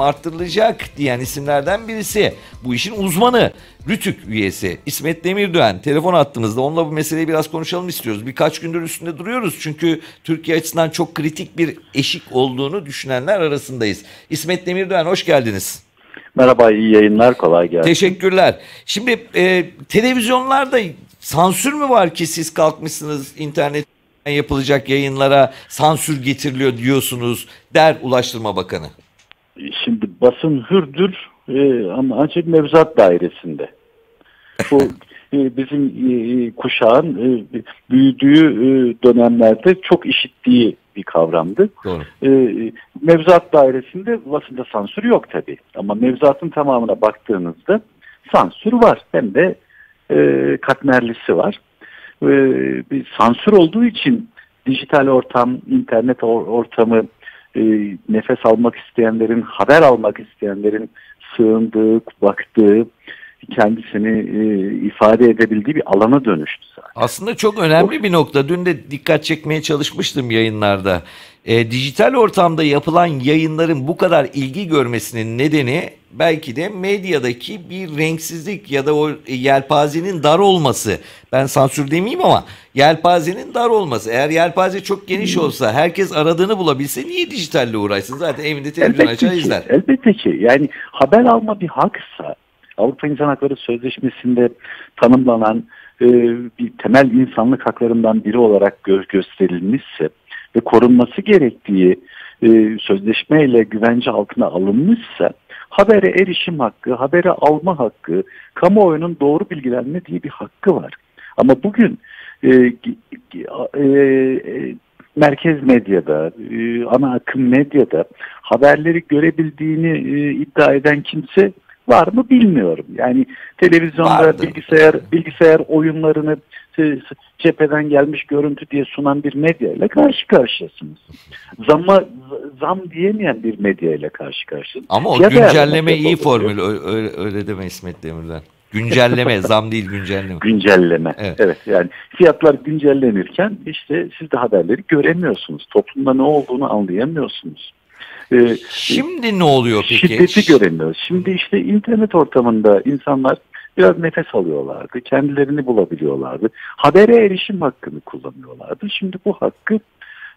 mı arttırılacak diyen isimlerden birisi. Bu işin uzmanı. Rütük üyesi İsmet Demirdoğan telefon attığımızda onunla bu meseleyi biraz konuşalım istiyoruz. Birkaç gündür üstünde duruyoruz çünkü Türkiye açısından çok kritik bir eşik olduğunu düşünenler arasındayız. İsmet Demirdoğan hoş geldiniz. Merhaba, iyi yayınlar, kolay gelsin. Teşekkürler. Şimdi e, televizyonlarda sansür mü var ki siz kalkmışsınız internet yapılacak yayınlara sansür getiriliyor diyorsunuz der Ulaştırma Bakanı. Basın hürdür e, ama ancak mevzuat dairesinde. Bu e, bizim e, kuşağın e, büyüdüğü e, dönemlerde çok işittiği bir kavramdı. Doğru. E, mevzuat dairesinde basında sansür yok tabii. Ama mevzuatın tamamına baktığınızda sansür var. Hem de e, katmerlisi var. E, bir sansür olduğu için dijital ortam, internet or- ortamı, e, nefes almak isteyenlerin, haber almak isteyenlerin sığındığı, baktığı, kendisini e, ifade edebildiği bir alana dönüştü zaten. Aslında çok önemli bir nokta. Dün de dikkat çekmeye çalışmıştım yayınlarda. E, dijital ortamda yapılan yayınların bu kadar ilgi görmesinin nedeni belki de medyadaki bir renksizlik ya da o yelpazenin dar olması. Ben sansür demeyeyim ama yelpazenin dar olması. Eğer yelpaze çok geniş olsa herkes aradığını bulabilse niye dijitalle uğraşsın? Zaten evinde televizyon açar izler. elbette ki. Yani haber alma bir haksa Avrupa İnsan Hakları Sözleşmesi'nde tanımlanan e, bir temel insanlık haklarından biri olarak gö- gösterilmişse ve korunması gerektiği e, sözleşmeyle güvence altına alınmışsa habere erişim hakkı, habere alma hakkı, kamuoyunun doğru bilgilenme diye bir hakkı var. Ama bugün e, e, e, merkez medyada, e, ana akım medyada haberleri görebildiğini e, iddia eden kimse var mı bilmiyorum. Yani televizyonda Vardır. bilgisayar bilgisayar oyunlarını cepheden gelmiş görüntü diye sunan bir medya ile karşı karşıyasınız. Zamma zam diyemeyen bir medya ile karşı karşıyasınız. Ama o Fiyat güncelleme ayarlaması iyi formül. Öyle, öyle deme İsmet Demir'den. Güncelleme, zam değil güncelleme. Güncelleme. Evet. Evet. yani fiyatlar güncellenirken işte siz de haberleri göremiyorsunuz. Toplumda ne olduğunu anlayamıyorsunuz. Ee, Şimdi ne oluyor peki? Şiddeti göremiyoruz. Şimdi işte internet ortamında insanlar biraz nefes alıyorlardı. Kendilerini bulabiliyorlardı. Habere erişim hakkını kullanıyorlardı. Şimdi bu hakkı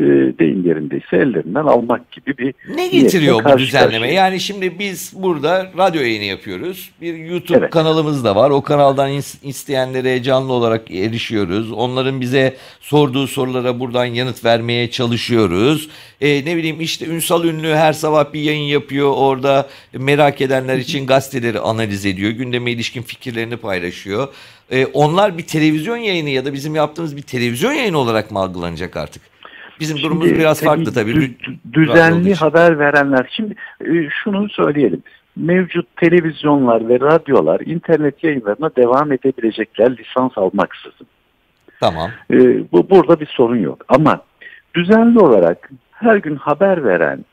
e, deyim yerindeyse ellerinden almak gibi bir Ne getiriyor bu düzenleme? karşıyayız. Yani şimdi biz burada radyo yayını yapıyoruz. Bir YouTube Evet. kanalımız da var. O kanaldan is- isteyenlere canlı olarak erişiyoruz. Onların bize sorduğu sorulara buradan yanıt vermeye çalışıyoruz. Ee, ne bileyim işte Ünsal Ünlü her sabah bir yayın yapıyor. Orada merak edenler için gazeteleri analiz ediyor. Gündeme ilişkin fikirlerini paylaşıyor. Ee, onlar bir televizyon yayını ya da bizim yaptığımız bir televizyon yayını olarak mı algılanacak artık? Bizim durumumuz Şimdi biraz farklı tabii. dü- düzenli haber verenler. Şimdi e, şunu söyleyelim. Mevcut televizyonlar ve radyolar internet yayınlarına devam edebilecekler lisans almaksızın. Tamam. E, bu burada bir sorun yok. Ama düzenli olarak her gün haber veren,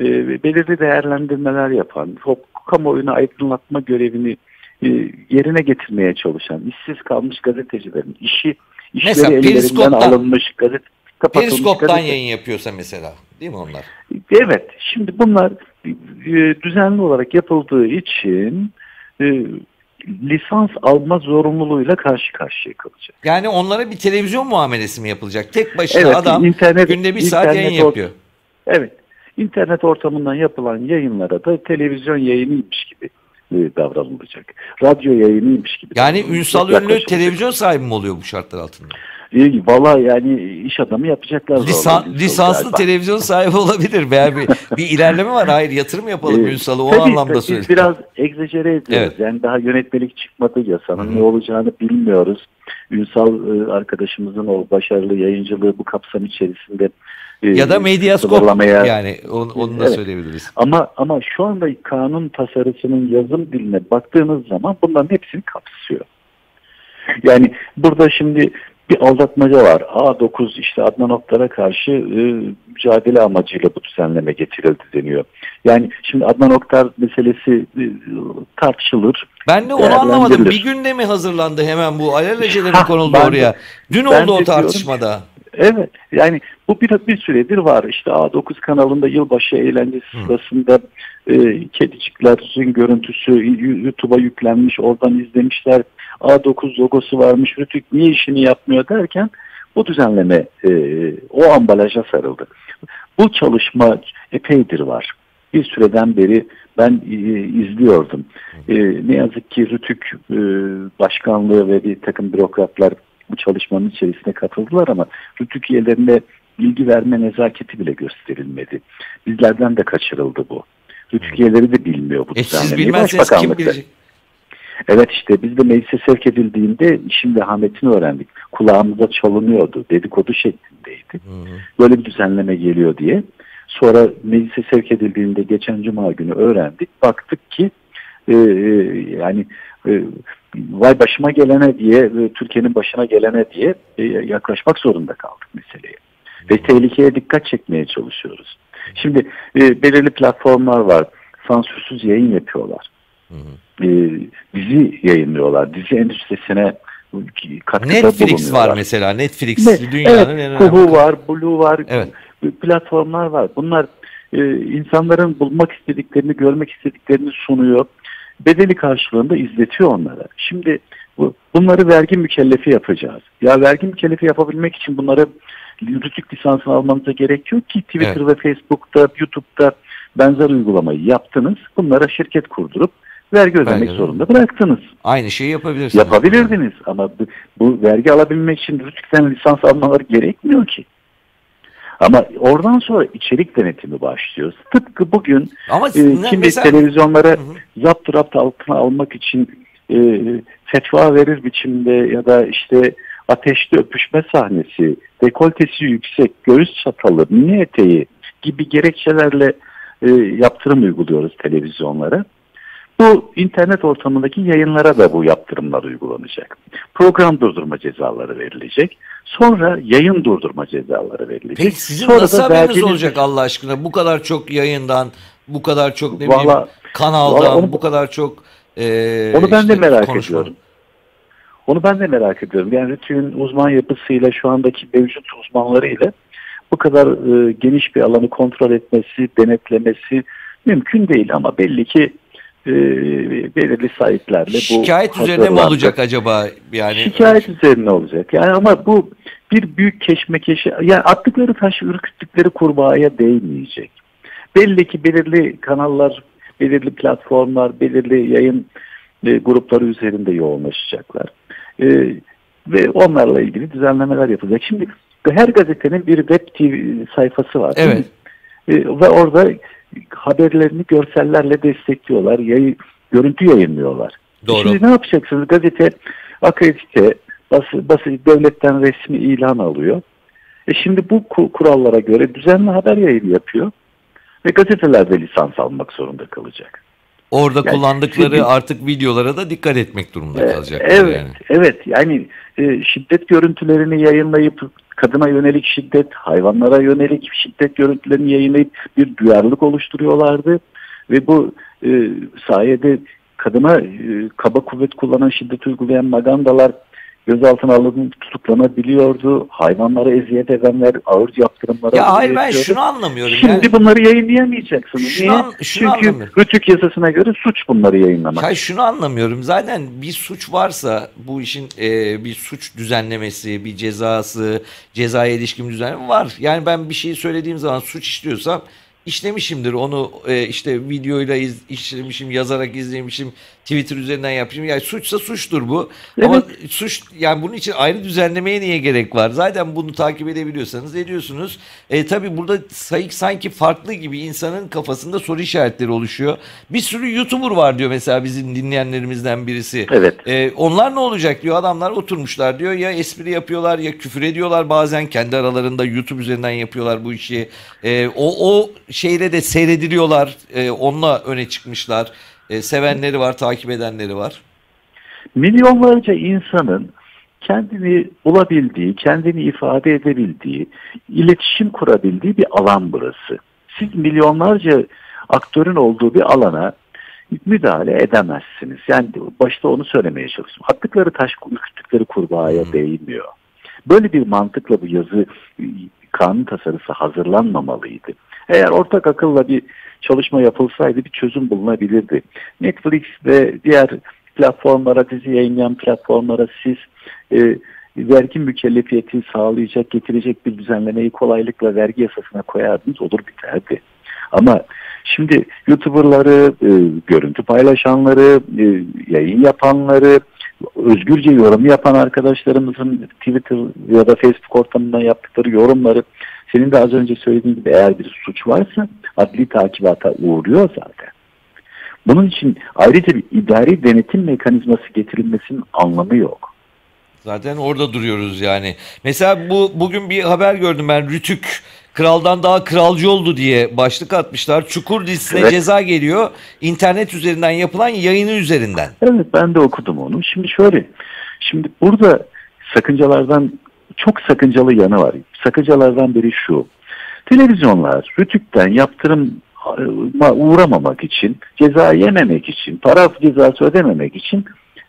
e, belirli değerlendirmeler yapan, o kamuoyunu aydınlatma görevini e, yerine getirmeye çalışan, işsiz kalmış gazetecilerin işi işleri Mesela ellerinden alınmış gazete kapatılmış Periskop'tan gazete- yayın yapıyorsa mesela değil mi onlar? Evet, şimdi bunlar e, düzenli olarak yapıldığı için e, lisans alma zorunluluğuyla karşı karşıya kalacak. Yani onlara bir televizyon muamelesi mi yapılacak? Tek başına Evet, adam internet- günde bir saat internet yayın or- yapıyor. Evet, internet ortamından yapılan yayınlara da televizyon yayınıymış gibi e, davranılacak. Radyo yayınıymış gibi. Yani Ünsal Ünlü televizyon sahibi mi oluyor bu şartlar altında? Valla yani iş adamı yapacaklar. Lisan, lisanslı galiba. televizyon sahibi olabilir. Veya bir, bir ilerleme var. Hayır yatırım yapalım Ünsal'ı o tabii, anlamda biz söylüyorum. biraz egzecere ediyoruz. Evet. Yani daha yönetmelik çıkmadı yasanın Hı. ne olacağını bilmiyoruz. Ünsal e, arkadaşımızın o başarılı yayıncılığı bu kapsam içerisinde e, Ya da medyaskop yani onu, onu da Evet. söyleyebiliriz. Ama ama şu anda kanun tasarısının yazım diline baktığınız zaman bunların hepsini kapsıyor. Yani burada şimdi bir aldatmaca var. A9 işte Adnan Oktar'a karşı e, mücadele amacıyla bu düzenleme getirildi deniyor. Yani şimdi Adnan Oktar meselesi e, tartışılır. Ben de onu anlamadım. Bir günde mi hazırlandı hemen bu? Alelacele mi Hah, konuldu ben oraya? Dün oldu o diyorum. Evet yani bu bir, bir süredir var işte A9 kanalında yılbaşı eğlencesi Hı. sırasında e, kediciklerin görüntüsü YouTube'a yüklenmiş oradan izlemişler A9 logosu varmış Rütük niye işini yapmıyor derken bu düzenleme e, o ambalaja sarıldı. Bu çalışma epeydir var. Bir süreden beri ben e, izliyordum. E, ne yazık ki Rütük e, başkanlığı ve bir takım bürokratlar bu çalışmanın içerisine katıldılar ama Rütük üyelerine bilgi verme nezaketi bile gösterilmedi. Bizlerden de kaçırıldı bu. Rütük üyeleri de bilmiyor bu E siz bilmezseniz kim bilecek? Evet işte biz de meclise sevk edildiğinde işin vehametini öğrendik. Kulağımıza çalınıyordu. Dedikodu şeklindeydi. Hı. Böyle bir düzenleme geliyor diye. Sonra meclise sevk edildiğinde geçen cuma günü öğrendik. Baktık ki e, e, yani vay başıma gelene diye e, Türkiye'nin başına gelene diye e, yaklaşmak zorunda kaldık meseleye. Ve tehlikeye dikkat çekmeye çalışıyoruz. Şimdi e, belirli platformlar var. Sansürsüz yayın yapıyorlar. Hı hı. E, dizi yayınlıyorlar. Dizi endüstrisine katkıda Netflix var mesela. Netflix Ne? dünyanın en evet, önemli. Kuhu var, Blue var, Evet. platformlar var. Bunlar e, insanların bulmak istediklerini, görmek istediklerini sunuyor. Bedeli karşılığında izletiyor onlara. Şimdi bu, bunları vergi mükellefi yapacağız. Ya vergi mükellefi yapabilmek için bunları rütük lisansını almanıza gerek yok ki Twitter Evet. ve Facebook'ta, YouTube'da benzer uygulamayı yaptınız. Bunlara şirket kurdurup vergi ödemek Vergi. zorunda bıraktınız. Aynı şeyi yapabilirsiniz. Yapabilirdiniz ama bu, bu vergi alabilmek için rütükten lisans almaları gerekmiyor ki. Ama oradan sonra içerik denetimi başlıyor. Tıpkı bugün Ama e, kimi mesela televizyonlara Hı hı. zapt rapt altına almak için e, fetva verir biçimde ya da işte ateşli öpüşme sahnesi, dekoltesi yüksek, göğüs çatalı, mini eteği gibi gerekçelerle e, yaptırım uyguluyoruz televizyonlara. Bu internet ortamındaki yayınlara da bu yaptırımlar uygulanacak. Program durdurma cezaları verilecek. Sonra yayın durdurma cezaları verilecek. Peki sizin Sonra nasıl haberiniz verginiz- olacak Allah aşkına? Bu kadar çok yayından, bu kadar çok ne Valla- bileyim kanaldan, onu- bu kadar çok e, Onu ben de işte merak konuşmadan. ediyorum. Onu ben de merak ediyorum. Yani RTÜK'ün uzman yapısıyla şu andaki mevcut uzmanlarıyla bu kadar e, geniş bir alanı kontrol etmesi, denetlemesi mümkün değil ama belli ki e, belirli sahiplerle bu Şikayet üzerine mi olacak acaba? Yani Şikayet üzerine olacak. Yani ama bu bir büyük keşmekeşi, yani attıkları taş ürküttükleri kurbağaya değmeyecek. Belli ki belirli kanallar, belirli platformlar, belirli yayın e, grupları üzerinde yoğunlaşacaklar. E, ve onlarla ilgili düzenlemeler yapılacak. Şimdi her gazetenin bir web TV sayfası var. Evet. E, ve orada haberlerini görsellerle destekliyorlar. Yayı, görüntü yayınlıyorlar. Doğru. Şimdi ne yapacaksınız? Gazete akredite, bası, bası devletten resmi ilan alıyor. E şimdi bu ku- kurallara göre düzenli haber yayını yapıyor. Ve gazeteler de lisans almak zorunda kalacak. orada Yani kullandıkları şimdi- artık videolara da dikkat etmek durumunda E, kalacaklar evet, yani. evet. Yani e, şiddet görüntülerini yayınlayıp kadına yönelik şiddet, hayvanlara yönelik şiddet görüntülerini yayınlayıp bir duyarlılık oluşturuyorlardı. Ve bu e, sayede kadına e, kaba kuvvet kullanan, şiddet uygulayan magandalar gözaltına alınıp tutuklanabiliyordu. Hayvanlara eziyet edenler ağır yaptırımlara Ya hayır ben şunu anlamıyorum. Şimdi yani, bunları yayınlayamayacaksınız. Şunu Niye? an- şunu Çünkü. Rütük yasasına göre suç bunları yayınlamak. Hayır şunu anlamıyorum. Zaten bir suç varsa bu işin e, bir suç düzenlemesi, bir cezası, cezaya ilişkin düzenleme var. Yani ben bir şeyi söylediğim zaman suç işliyorsam işlemişimdir. Onu e, işte videoyla iz, işlemişim, yazarak izlemişim, Twitter üzerinden yapmışım. Yani suçsa suçtur bu. Ama suç yani bunun için ayrı düzenlemeye niye gerek var? Zaten bunu takip edebiliyorsanız ediyorsunuz. E, tabii burada sayık sanki farklı gibi insanın kafasında soru işaretleri oluşuyor. Bir sürü YouTuber var diyor mesela bizim dinleyenlerimizden birisi. Evet. E, onlar ne olacak diyor adamlar oturmuşlar diyor ya espri yapıyorlar ya küfür ediyorlar bazen kendi aralarında YouTube üzerinden yapıyorlar bu işi. E, o, o şeyle de seyrediliyorlar e, onunla öne çıkmışlar. E, sevenleri var takip edenleri var. milyonlarca insanın kendini bulabildiği, kendini ifade edebildiği, iletişim kurabildiği bir alan burası. Siz milyonlarca aktörün olduğu bir alana müdahale edemezsiniz. Yani başta onu söylemeye çalıştım. Attıkları taş ürküttükleri kurbağaya Hmm. değmiyor. Böyle bir mantıkla bu yazı kanun tasarısı hazırlanmamalıydı. Eğer ortak akılla bir çalışma yapılsaydı bir çözüm bulunabilirdi. Netflix ve diğer platformlara, dizi yayınlayan platformlara siz e, vergi mükellefiyeti sağlayacak, getirecek bir düzenlemeyi kolaylıkla vergi yasasına koyardınız olur biterdi. Ama şimdi YouTuber'ları, e, görüntü paylaşanları, e, yayın yapanları, özgürce yorum yapan arkadaşlarımızın Twitter ya da Facebook ortamından yaptıkları yorumları senin de az önce söylediğin gibi eğer bir suç varsa adli takibata uğruyor zaten. Bunun için ayrıca bir idari denetim mekanizması getirilmesinin anlamı yok. Zaten orada duruyoruz yani. Mesela bu bugün bir haber gördüm ben Rütük kraldan daha kralcı oldu diye başlık atmışlar. Çukur dizisine Evet. ceza geliyor. İnternet üzerinden yapılan yayını üzerinden. Evet ben de okudum onu. Şimdi şöyle, şimdi burada sakıncalardan çok sakıncalı yanı var. Sakıncalardan biri şu. Televizyonlar Rütük'ten yaptırıma uğramamak için, ceza yememek için, para cezası ödememek için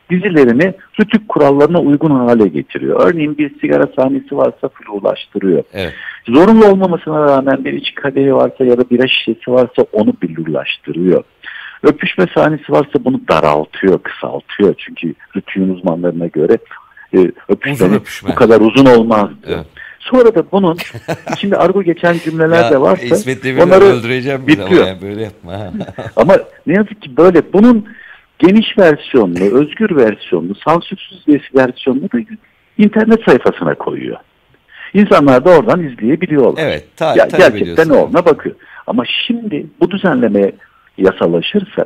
dizilerini Rütük kurallarına uygun hale getiriyor. Örneğin bir sigara sahnesi varsa flulaştırıyor. Evet. Zorunlu olmamasına rağmen bir içki kadehi varsa ya da bira şişesi varsa onu billurlaştırıyor. Öpüşme sahnesi varsa bunu daraltıyor, kısaltıyor. Çünkü rütüğün uzmanlarına göre e, öpüşme, Uzun öpüşme. bu kadar uzun olmaz. diyor. Evet. Sonra da bunun içinde argo geçen cümleler Ya, de varsa İsmet Demir'i onları öldüreceğim bitiyor. yani böyle yapma. ama ne yazık ki böyle bunun geniş versiyonunu, özgür versiyonunu, sansürsüz versiyonunu da internet sayfasına koyuyor. İnsanlar da oradan izleyebiliyorlar. evet. Ta Ya, gerçekten ne olduğuna bakıyor. Ama şimdi bu düzenleme yasalaşırsa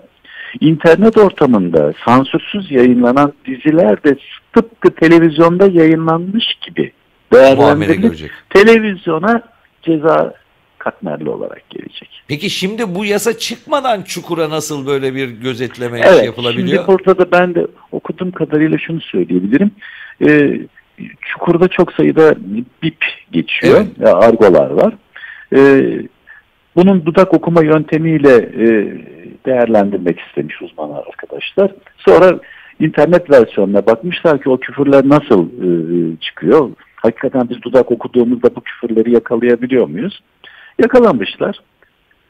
internet ortamında sansürsüz yayınlanan diziler de tıpkı televizyonda yayınlanmış gibi değerlendirilip televizyona ceza katmerli olarak gelecek. Peki şimdi bu yasa çıkmadan Çukur'a nasıl böyle bir gözetleme Evet, yapılabiliyor? şimdi burada da ben de okuduğum kadarıyla şunu söyleyebilirim. Ee, Çukur'da çok sayıda bip geçiyor, Evet. argolar var. Ee, bunun dudak okuma yöntemiyle e, değerlendirmek istemiş uzman arkadaşlar. Sonra internet versiyonuna bakmışlar ki o küfürler nasıl e, çıkıyor. Hakikaten biz dudak okuduğumuzda bu küfürleri yakalayabiliyor muyuz? Yakalamışlar.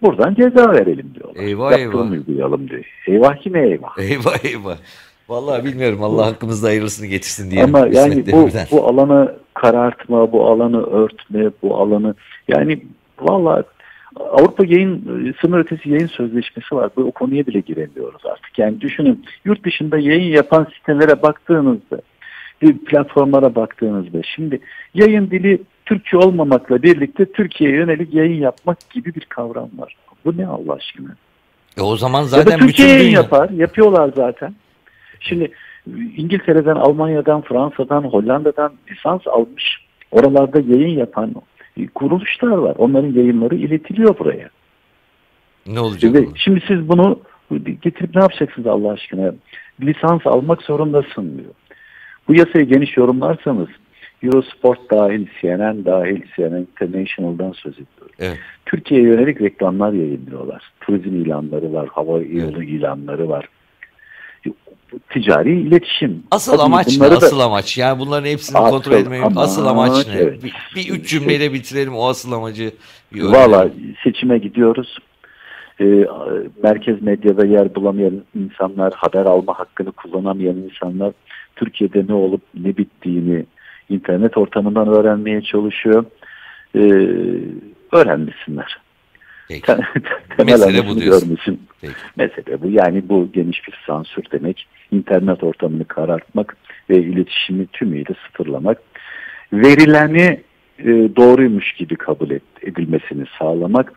Buradan ceza verelim diyorlar. Eyvah, Yaptırım eyvah. uygulayalım diyor. Eyvah kime eyvah. Eyvah eyvah. Vallahi bilmiyorum. Allah hakkımızda hayırlısını getirsin diye. Ama yani bu, bu alanı karartma, bu alanı örtme, bu alanı yani valla Avrupa Yayın Sınır Ötesi Yayın Sözleşmesi var. Bu o konuya bile giremiyoruz artık. Yani düşünün yurt dışında yayın yapan sitelere baktığınızda bir platformlara baktığınızda şimdi yayın dili Türkçe olmamakla birlikte Türkiye'ye yönelik yayın yapmak gibi bir kavram var. Bu ne Allah aşkına? E o zaman Ya da zaten Türkiye bütün yayın yapar. Yapıyorlar zaten. Şimdi İngiltere'den, Almanya'dan, Fransa'dan, Hollanda'dan lisans almış. Oralarda yayın yapan kuruluşlar var. Onların yayınları iletiliyor buraya. Ne olacak? Ve şimdi siz bunu getirip ne yapacaksınız Allah aşkına? Lisans almak zorundasın diyor. Bu yasayı geniş yorumlarsanız Eurosport dahil, CNN dahil, CNN International'dan söz ediyorum. Evet. Türkiye'ye yönelik reklamlar yayınlıyorlar. Turizm ilanları var, hava yolu ilanları var. Ticari iletişim. Asıl Tabii amaç ne? da- Asıl amaç. Yani bunların hepsini Asıl kontrol etmeyi asıl amaç amaç, ne? evet. Bir, bir üç cümleyle bitirelim o asıl amacı. Valla seçime gidiyoruz. Ee, merkez medyada yer bulamayan insanlar, haber alma hakkını kullanamayan insanlar Türkiye'de ne olup ne bittiğini internet ortamından öğrenmeye çalışıyor. Ee, öğrenmesinler. Peki. Mesele bu diyorsun. görmesin. Peki. Mesele bu. Yani bu geniş bir sansür demek. İnternet ortamını karartmak ve iletişimi tümüyle sıfırlamak. Verileni e, doğruymuş gibi kabul et, edilmesini sağlamak.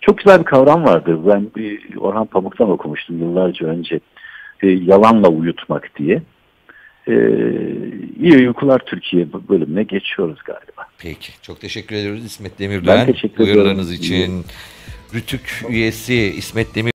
Çok güzel bir kavram vardı. Ben bir Orhan Pamuk'tan okumuştum yıllarca önce. E, yalanla uyutmak diye. E, iyi uykular Türkiye bölümüne geçiyoruz galiba. Peki. Çok teşekkür ediyoruz İsmet Ben Demirdoğan. teşekkür ediyorum. Uyarılarınız için. Rütük üyesi İsmet Demir